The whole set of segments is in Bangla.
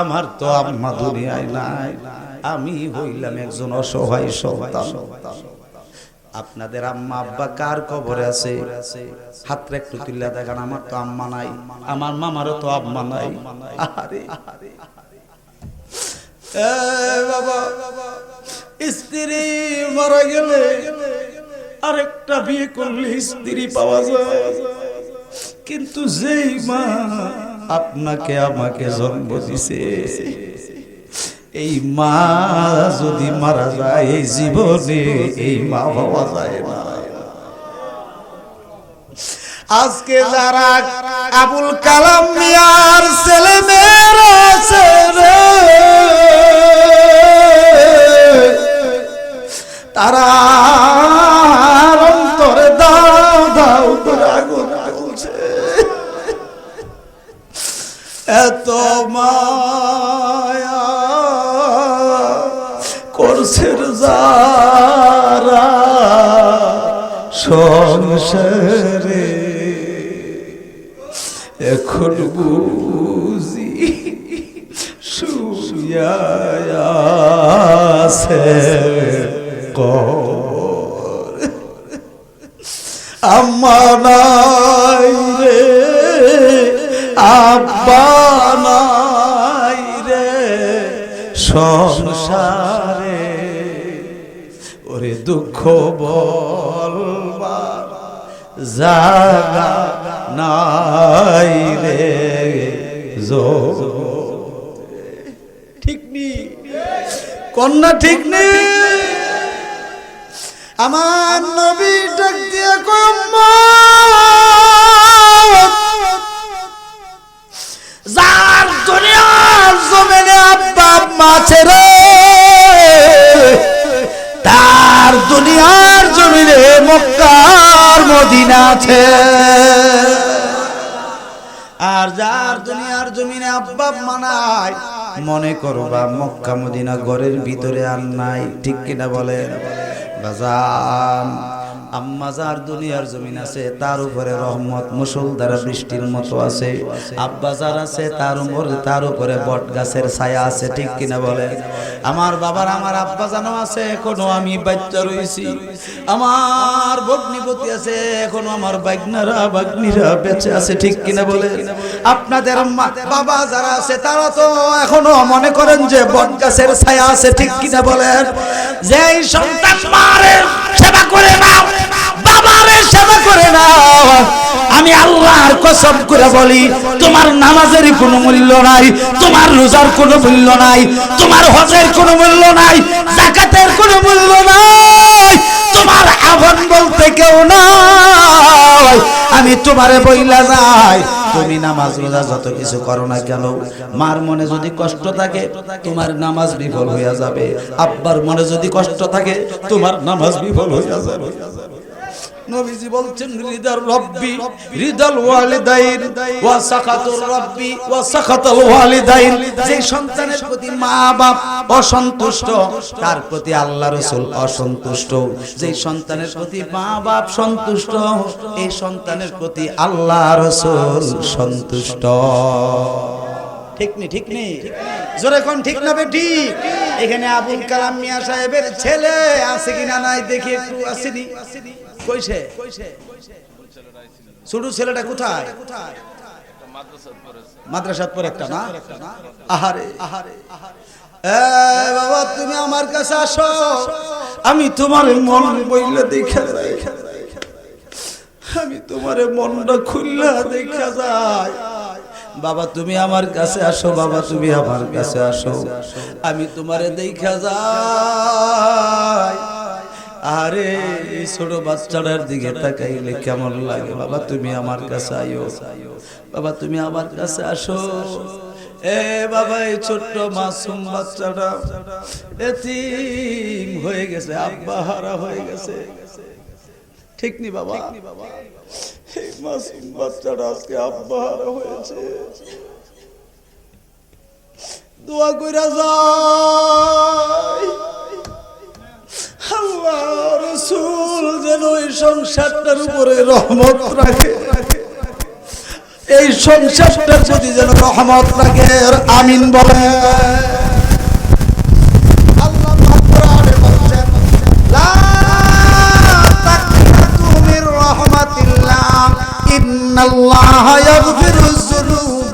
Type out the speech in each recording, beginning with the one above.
আমার তো আম্মা দুনিয়ায় নাই। আমি হইলাম একজন অসহায় সন্তান। আপনাদের আম্মা, আব্বা কার কবরে আছে? হাতটা একটু তুলে দেখান, আমার তো আম্মা নাই। আমার মামারও তো আম্মা নাই। আরে বাবা, স্ত্রী মারা গেলে আরেকটা বিয়ে করলে স্ত্রী পাওয়া যায়। কিন্তু যেই মা আপনাকে আমাকে জন্ম দিছে এই মা যদি মারা যায় এই জীবনে এই মা বাবা যায় না আজকে যারা আবুল কালাম মিয়ার ছেলে আছে তারা অন্তরে দাও দাও আগুন জ্বলছে এত মায়া যারা সংসারে। এখন বুঝি শুয়াছে কর। আম্মা নাই রে আব্বা সংসারে ওরে দুঃখ বলবার জাগা নাই রে। ঠিক নেই কন্যা ঠিক নেই আমার নবী ডাক দিয়ে কম্মা। মক্কার মদিনা আছে। আর যার দুনিয়ার জমিনে আব্বা আম্মা নাই মনে করো বা মক্কা মদিনা ঘরের ভিতরে আর নাই। ঠিক কিনা বলেন বাজান, আম্মা যার দুনিয়ার জমিন আছে, তার উপরে রহমত মুসলধারা বৃষ্টির মতো আছে। আব্বা যার আছে, তার উপরে তার উপরে বট গাছের ছায়া আছে, ঠিক কিনা বলে? আমার বাবার, আমার আব্বা জানো আছে, এখনও আমি বাচ্চা রয়েছি আমার ভগ্নিপতি আছে, এখনও আমার বাগনারা বাগনিরা বেঁচে আছে, ঠিক কিনা বলে? আপনাদের বাবা যারা আছে, তারা তো এখনও মনে করেন যে বট গাছের ছায়া আছে, ঠিক কিনা বলেন যেই সন্তান মারে সেবা করে না বাবারে সেবা করে না আমি আল্লাহর কসম করে বলি, তোমার নামাজেরই কোনো মূল্য নাই, তোমার রোজার কোনো মূল্য নাই, তোমার হজের কোনো মূল্য নাই, জাকাতের কোনো মূল্য নাই। তোমার বলতে কেউ নাই। আমি তোমারে বইলা যাই। তুমি নামাজ রোজা যত কিছু করো না কেন, মার মনে যদি কষ্ট থাকে, তোমার নামাজ বিফল হইয়া যাবে। আব্বার মনে যদি কষ্ট থাকে, তোমার নামাজ বিফল হইয়া যাবে। নবীজি বলছেন রব্বি ওয়ালিদাইন, ওয়া সাকাতুর রব্বি, ওয়া ওয়ালিদাইন। যে সন্তানের প্রতি মা বাপ অসন্তুষ্ট, তার প্রতি আল্লাহ রাসূল অসন্তুষ্ট। যে সন্তানের প্রতি মা বাপ সন্তুষ্ট, এই সন্তানের প্রতি আল্লাহ রাসূল সন্তুষ্ট। ঠিক ঠিক জোরে কোন ঠিক না বেটি এখানে আবুল কালাম মিয়া সাহেবের ছেলে আছে কিনা নাই দেখি, একটু আসেনি কইছে? ছোট ছেলেটা কোথায়? মাদ্রাসাত পর একটা, না? আহারে। আহারে বাবা, তুমি আমার কাছে আসো। আমি তোমার মন বইলে দেখে আমি তোমার মনটা খুললা দেখা যায় বাবা, তুমি আমার কাছে আসো, বাবা, তুমি আমার কাছে আসো। আমি তোমারে দেখা যাই। আরে ছোট বাচ্চাটার দিকে তাকাইলে কেমন লাগে? বাবা, তুমি আমার কাছে আইও বাবা, তুমি আমার কাছে আসো। এ বাবা, এই ছোট্ট মাসুম বাচ্চাটা এতিম হয়ে গেছে, আব্বা হারা হয়ে গেছে। ঠিক নি বাবা? এই মাসুম বাচ্চাটা আজকে আব্বা হারা হয়েছে। দোয়া কইরা যায় সংসারটার উপরে রহমত রাখে। এই সংসারটার প্রতি যেন রহমত লাগে আমিন বলে। রাহমাতিল্লাহ, ইন্নাল্লাহা ইয়াগফিরুয যুনুবা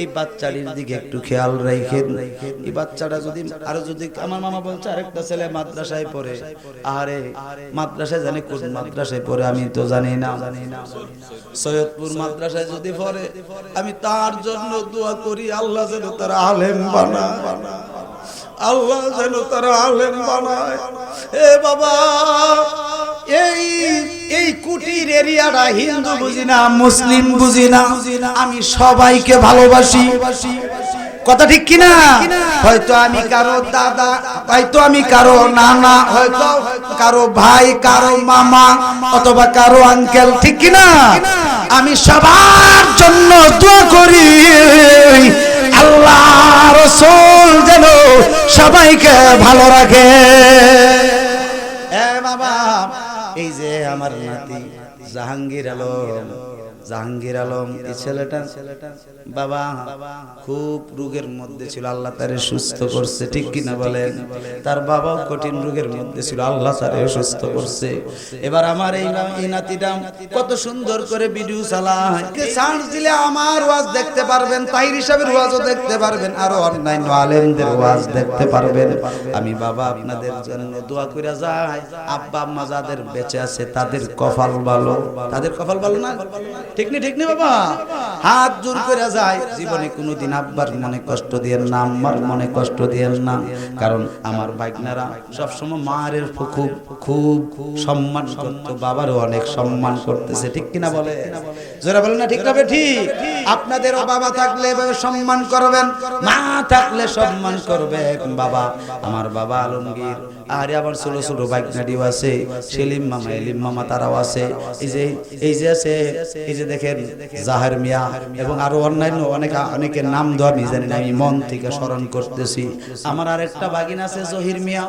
এই বাচ্চাটির দিকে একটু খেয়াল রাখেন এই বাচ্চাটা যদি আরও যদি আমার মামা বলছে, আরেকটা ছেলে মাদ্রাসায় পড়ে। আরে, মাদ্রাসায় জানি কোন মাদ্রাসায় পড়ে আমি তো জানি না। সৈয়দপুর মাদ্রাসায় যদি পড়ে, আমি তার জন্য দোয়া করি, আল্লাহ যেন তার আলেম বানায়। আল্লাহ যেন তার আলেম বানায়। এ বাবা! এই এই কুটির এরিয়াটা হিন্দু বুঝি না, মুসলিম বুঝি না? আমি সবাইকে ভালোবাসি। কথা ঠিক কিনা? হয়তো আমি কারও দাদা, হয়তো আমি কারও নানা, হয়তো কারও ভাই, কারও মামা, অথবা কারও আঙ্কেল, ঠিক কিনা? আমি সবার জন্য দোয়া করি। আল্লাহ রসুল যেন সবাইকে ভালো রাখে। বাবা এই যে আমার নাতি জাহাঙ্গীর আলম। জাহাঙ্গীর আলম, এই ছেলেটা বাবা খুব রোগের মধ্যে ছিল, আল্লাহ তারে সুস্থ করছে, ঠিক কিনা বলেন? তার বাবাও কঠিন রোগের মধ্যে ছিল, আল্লাহ তারে সুস্থ করছে। এবার আমার এই এই নাতিটা কত সুন্দর করে ভিডিও চালায়। চান্স দিলে আমার ওয়াজ দেখতে পারবেন, তাহির হিসাবের ওয়াজও দেখতে পারবেন, আরও অন্যান্য আলেমদের ওয়াজ দেখতে পারবেন। আমি বাবা আপনাদের জন্য দোয়া করে যাই, আব্বা আম্মা যাদের বেঁচে আছে, তাদের কপাল ভালো। তাদের কপাল ভালো না? ঠিক নি ঠিক নি বাবা? হাত জোর করে যায়। জীবনে কোনোদিন আব্বার মনে কষ্ট দিয়েন না, আম্মার মনে কষ্ট দিয়েন না। কারণ আমার বাইকনারা সবসময় মায়ের খুব খুব সম্মান করতো, বাবারও অনেক সম্মান করতেছে। ঠিক কিনা বলে? যারা বলে না, ঠিক না ঠিক? আপনাদেরও বাবা থাকলে এভাবে সম্মান করবেন, মা থাকলে সম্মান করবেন। বাবা, আমার বাবা আলমগীর, আরে আবার ছোট ছোট বাইক নাডিও আছে, সেলিম মামা, এলিম মামা, তারাও আছে। এই যে এই যে আছে, এই যে দেখেন জাহের মিয়া এবং আরও অন্যান্য অনেক অনেকের নাম দেওয়া আমি জানি না, আমি মন থেকে স্মরণ করতেছি। আমার আরেকটা বাগিন আছে জহির মিয়া,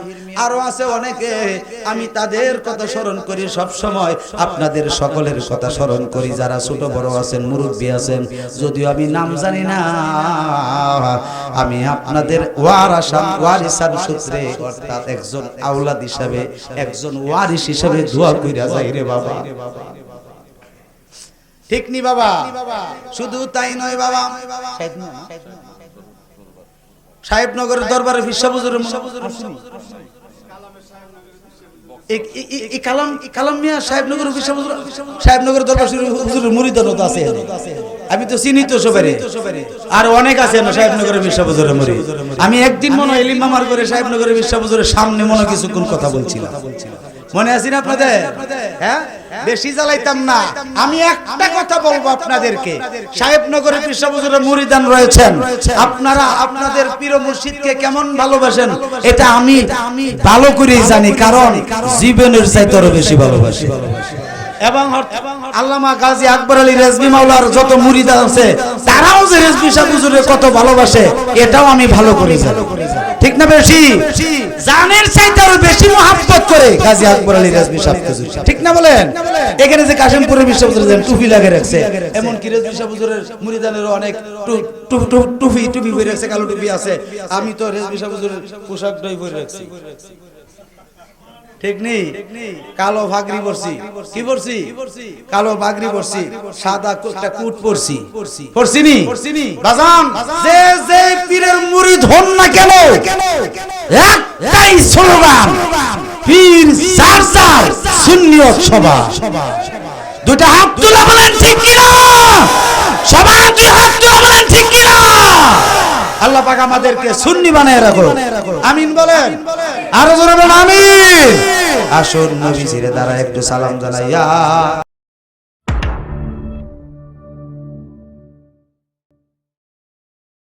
আরও আছে অনেকে। আমি তাদের কথা স্মরণ করি সব সময় আপনাদের সকলের কথা স্মরণ করি। যারা ছোট বড় আছেন, মুরব্বী আছেন, যদিও আমি নাম জানি না, আমি আপনাদের ওয়ারাসান ওয়ারিসান সূত্রে অর্থাৎ একজন আওলাদ হিসাবে, একজন ওয়ারিস হিসাবে দোয়া কইরা যাই রে বাবা। ঠিক নি বাবা। শুধু তাই নয় বাবা। সাহেবনগরের দরবারে ফিসাবুজুরের কালাম কালাম মিয়া সাহেবনগর সাহেবনগর দরবার হুজুরের মুরিদান আছে আমি তো চিনি তো সবাই আর অনেক আছে না সাহেবনগরের বিশ্ববুজুরের মুরি আমি একদিন মনে হয় এলিম মামার করে সাহেবনগরের বিশ্ববুজুরের সামনে মনে কিছুক্ষণ কথা বলছিলাম। মনে আছে না আপনাদের? হ্যাঁ? বেশি জ্বালাইতাম না। আমি একটা কথা বলব আপনাদেরকে। সাহেবনগরের বিশ্ববুজুরের মুরিদান রয়েছেন। আপনারা আপনাদের প্রিয় মুর্শিদকে কেমন ভালোবাসেন? এটা আমি ভালো করেই জানি কারণ জীবনের চাইতে আরও বেশি ভালোবাসি। এবং আল্লামা গাজী আকবর আলী রেজবি মাওলার যত মুরিদা আছে তারাও যে রেজবি হুজুরের কত ভালোবাসে এটাও আমি ভালো করে জানি। ঠিক না বেশি? জানের চাইতে আরও বেশি মহাব্বত করে গাজী আকবর আলী রেজবি সাহেব হুজুর ঠিক না বলেন? এখানে যে কাশিমপুরের বিশ্বহুজুর যে টুপি লাগে রাখছে এমন কি রেজবি সাহেব হুজুরের মুরিদানেরও অনেক টুপি টুপি পরে রাখছে কালো টুপি আছে। আমি তো রেজবি সাহেব হুজুরের পোশাক ডই পরে রাখছি। ঠিক নেই? কালো ভাগরি পরছি। কি পরছি? কালো ভাগরি পরছি। সাদা একটা কুট পরছি। পরছিনি বাজান যে যে পীরের মুরিদ হন না কেন? একটাই স্লোগান। পীর সারসার সুন্নিয়ত সভা। দুটা হাত তুলে বলেন, ঠিক কিনা? সবাই দুই হাত তুলে বলেন, ঠিক কিনা? আল্লাহ পাক আমাদেরকে সুন্নি বানায় রাখো আমিন বলেন। আরও জোরে বলেন, আমিন। আসুন নবী জিরে দ্বারা একটু সালাম জানাইয়া।